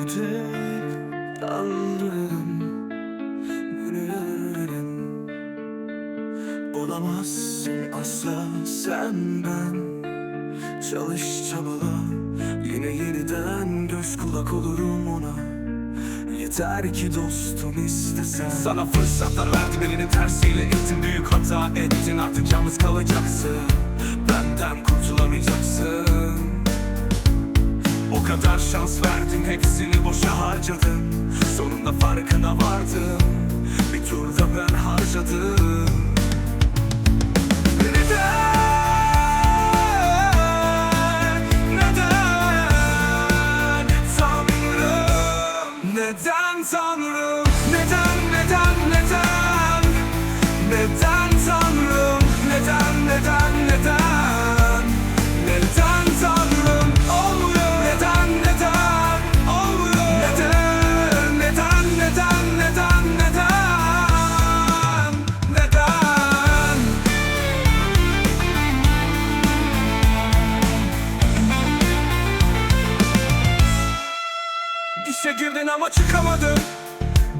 Yüce Tanrım Bulamazsın asla sen ben Çalış çabala. Yine yeniden göz kulak olurum ona. Yeter ki dostum istesen. Sana fırsatlar verdim elinin tersiyle ittin. Büyük hata ettin artık yalnız kalacaksın verdim hepsini boşa harcadım. Sonunda farkına vardım. Bir turda ben harcadım ama çıkamadın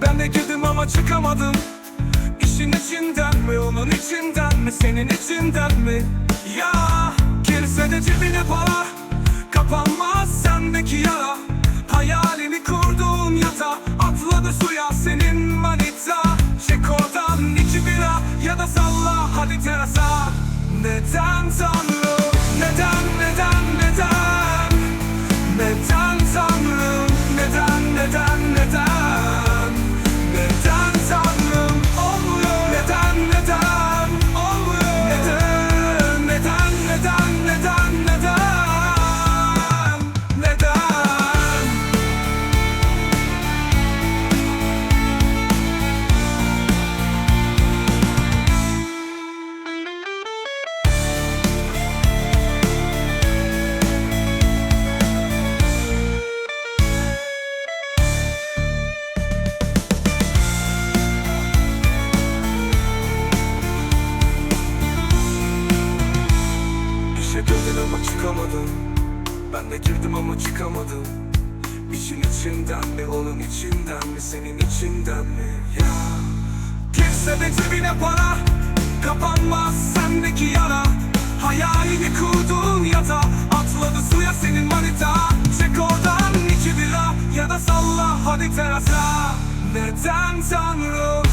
Ben de girdim ama çıkamadım. İşin içinden mi onun içinden mi senin içinden mi? Ya girse de cebine para Kapanmaz sendeki yara. Hayalini kurduğun yata Atladı suya senin manita. Çek oradan iki bira Ya da salla hadi terasa. Neden tanrım neden neden ama çıkamadın Ben de girdim ama çıkamadım. İşin içinden mi onun içinden mi senin içinden mi? Ya Girse de cebine para Kapanmaz sendeki yara. Hayalini kurduğun yata Atladı suya senin manita. Çek oradan iki bira Ya da salla hadi terasa. Neden tanrım